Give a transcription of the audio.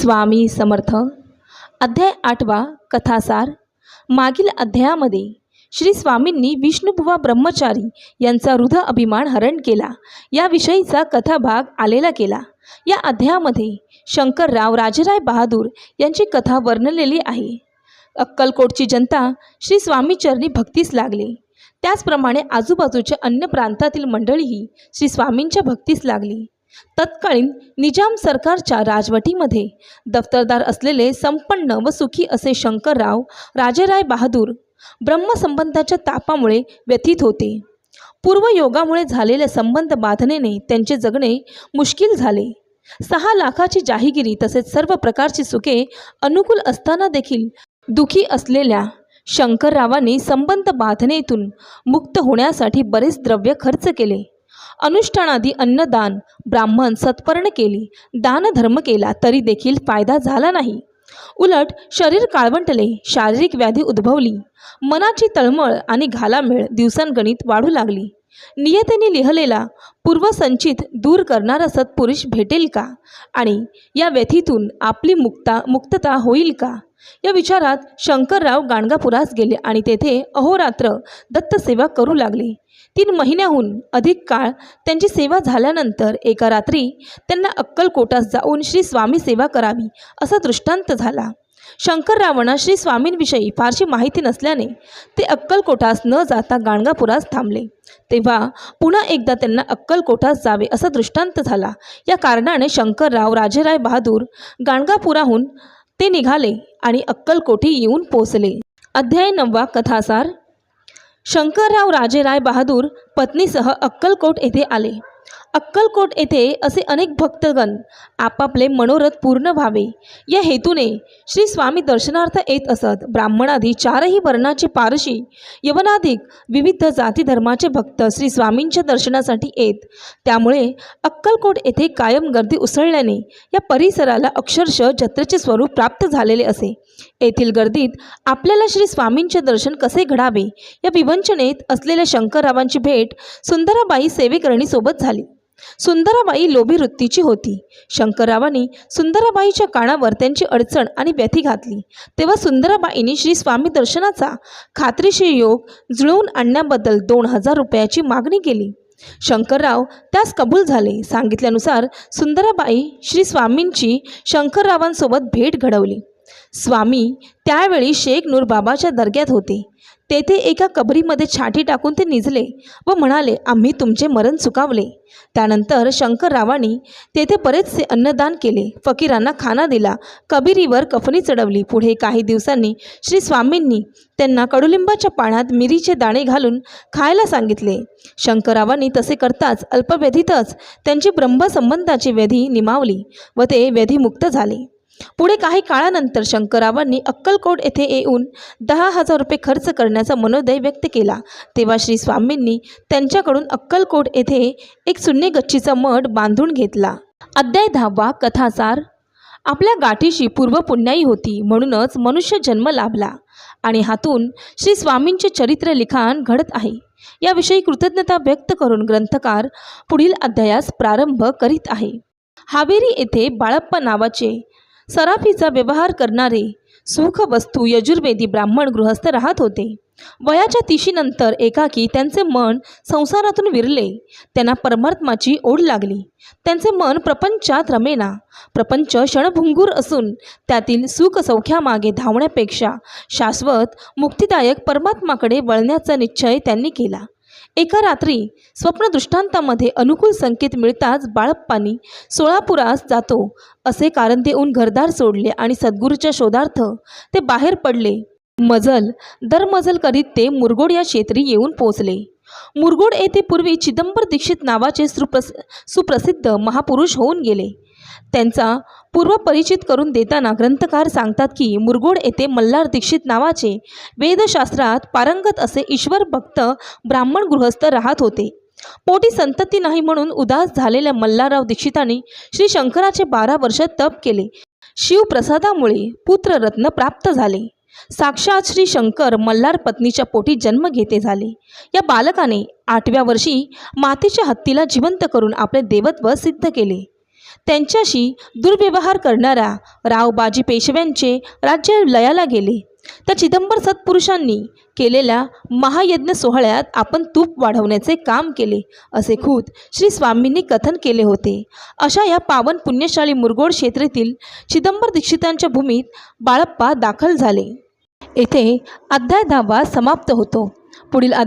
स्वामी समर्थ. अध्याय आठवा कथासार. मागील अध्यायामध्ये श्री स्वामींनी विष्णुबुवा ब्रह्मचारी यांचा हृद अभिमान हरण केला. याविषयीचा कथाभाग आलेला केला. या अध्यायामध्ये शंकरराव राजराय बहादूर यांची कथा वर्णलेली आहे. अक्कलकोटची जनता श्री स्वामीचरणी भक्तीस लागली. त्याचप्रमाणे आजूबाजूच्या अन्य प्रांतातील मंडळीही श्री स्वामींच्या भक्तीस लागली. तत्कालीन निजाम सरकारच्या राजवटीमध्ये दफ्तरदार असलेले संपन्न व सुखी असे शंकरराव राजेराय बहादूर ब्रह्मसंबंधाच्या तापामुळे व्यथित होते. पूर्वयोगामुळे झालेल्या संबंध बाधनेने त्यांचे जगणे मुश्किल झाले. सहा लाखाची जाहीगिरी तसेच सर्व प्रकारची सुखे अनुकूल असताना देखील दुखी असलेल्या शंकररावांनी संबंध बाधनेतून मुक्त होण्यासाठी बरेच द्रव्य खर्च केले. अनुष्ठानादी अन्नदान ब्राह्मण सत्पर्ण केली दानधर्म केला तरी देखील फायदा झाला नाही. उलट शरीर काळवंटले शारीरिक व्याधी उद्भवली. मनाची तळमळ आणि घालामेळ दिवसांगणित वाढू लागली. नियतेने लिहिलेला पूर्वसंचित दूर करणारा सत्पुरुष भेटेल का? आणि या व्यथीतून आपली मुक्ता मुक्तता होईल का? या विचारात शंकरराव गाणगापुरास गेले आणि तेथे अहोरात्र दत्तसेवा करू लागले. तीन महिन्याहून अधिक काळ त्यांची सेवा झाल्यानंतर एका रात्री त्यांना अक्कलकोटास जाऊन श्री स्वामी सेवा करावी असा दृष्टांत झाला. शंकररावांना श्री स्वामींविषयी फारशी माहिती नसल्याने ते अक्कलकोटास न जाता गाणगापुरास थांबले. तेव्हा पुन्हा एकदा त्यांना अक्कलकोटास जावे असा दृष्टांत झाला. या कारणाने शंकरराव राजेराय बहादूर गाणगापुराहून ते निघाले आणि अक्कलकोटी येऊन पोचले अध्याय नववा कथासार. शंकरराव राजेराय बहादूर पत्नीसह अक्कलकोट येथे आले. अक्कलकोट येथे असे अनेक भक्तगण आपापले मनोरथ पूर्ण व्हावे. या हेतूने श्री स्वामी दर्शनार्थ येत असत. ब्राह्मणादी चारही वर्णाचे पारशी यवनाधिक विविध जाती धर्माचे भक्त श्री स्वामींच्या दर्शनासाठी येत. त्यामुळे अक्कलकोट येथे कायम गर्दी उसळल्याने या परिसराला अक्षरशः जत्रेचे स्वरूप प्राप्त झालेले असे. येथील गर्दीत आपल्याला श्री स्वामींचे दर्शन कसे घडावे या विवंचनेत असलेल्या शंकररावांची भेट सुंदराबाई सेवेकरणीसोबत झाली. सुंदराबाई लोभी वृत्तीची होती. शंकररावांनी सुंदराबाईच्या कानावर त्यांची अडचण आणि व्यथी घातली. तेव्हा सुंदराबाईंनी श्री स्वामी दर्शनाचा खात्रीशीर योग जुळवून आणण्याबद्दल दोन हजार रुपयाची मागणी केली. शंकरराव त्यास कबूल झाले. सांगितल्यानुसार सुंदराबाई श्री स्वामींची शंकररावांसोबत भेट घडवली. स्वामी त्यावेळी शेख नूरबाबाच्या दर्ग्यात होते. तेथे एका कबरीमध्ये छाटी टाकून ते निजले व म्हणाले आम्ही तुमचे मरण चुकावले. त्यानंतर शंकररावांनी तेथे बरेचसे अन्नदान केले. फकीरांना खाना दिला. कबिरीवर कफनी चढवली. पुढे काही दिवसांनी श्री स्वामींनी त्यांना कडुलिंबाच्या पाण्यात मिरीचे दाणे घालून खायला सांगितले. शंकररावांनी तसे करताच अल्पव्यधीतच त्यांची ब्रह्मसंबंधाची व्याधी निमावली व ते व्याधीमुक्त झाले. पुढे काही काळानंतर शंकररावांनी अक्कलकोट येथे येऊन दहा हजार रुपये खर्च करण्याचा मनोदय व्यक्त केला. तेव्हा श्री स्वामींनी त्यांच्याकडून अक्कलकोट येथे एक शून्य गच्चीचा मठ बांधून घेतला. अध्याय दहावा कथासार. आपल्या गाठीशी पूर्वपुण्याई होती म्हणूनच मनुष्य जन्म लाभला आणि हातून श्री स्वामींचे चरित्र लिखाण घडत आहे. याविषयी कृतज्ञता व्यक्त करून ग्रंथकार पुढील अध्यायास प्रारंभ करीत आहे. हावेरी येथे बाळप्पा नावाचे सराफीचा व्यवहार करणारे सुख वस्तू यजुर्वेदी ब्राह्मण गृहस्थ राहत होते. वयाच्या तिशीनंतर एकाकी त्यांचे मन संसारातून विरले. त्यांना परमात्माची ओढ लागली. त्यांचे मन प्रपंचात रमेना. प्रपंच क्षणभुंगूर असून त्यातील सुखसौख्यामागे धावण्यापेक्षा शाश्वत मुक्तिदायक परमात्माकडे वळण्याचा निश्चय त्यांनी केला. एका रात्री स्वप्नदृष्टांतामध्ये अनुकूल संकेत मिळताच बाळप्पानी सोळापुरास जातो. असे कारण देऊन घरदार सोडले आणि सद्गुरूच्या शोधार्थ ते बाहेर पडले. मजल दरमजल करीत ते मुरगोड या क्षेत्री येऊन पोचले मुरगोड येथे पूर्वी चिदंबर दीक्षित नावाचे सुप्रस सुप्रसिद्ध महापुरुष होऊन गेले. त्यांचा पूर्वपरिचित करून देताना ग्रंथकार सांगतात की मुरगुड येथे मल्हार दीक्षित नावाचे वेदशास्त्रात पारंगत असे ईश्वर भक्त ब्राह्मण गृहस्थ राहत होते. पोटी संतती नाही म्हणून उदास झालेल्या मल्हारराव दीक्षितांनी श्री शंकराचे बारा वर्ष तप केले. शिवप्रसादामुळे पुत्ररत्न प्राप्त झाले. साक्षात श्री शंकर मल्हार पत्नीच्या पोटी जन्म घेते झाले. या बालकाने आठव्या वर्षी मातेच्या हत्तीला जिवंत करून आपले देवत्व सिद्ध केले. त्यांच्याशी दुर्व्यवहार करणाऱ्या रावबाजी पेशव्यांचे राज्य लयाला गेले. त्या चिदंबर सत्पुरुषांनी केलेल्या महायज्ञ सोहळ्यात आपण तूप वाढवण्याचे काम केले असे खुद श्री स्वामींनी कथन केले होते. अशा या पावन पुण्यशाली मुरगोड क्षेत्रेतील चिदंबर दीक्षितांच्या भूमीत बाळप्पा दाखल झाले. येथे अध्याय दहावा समाप्त होतो. पुढील अध्याय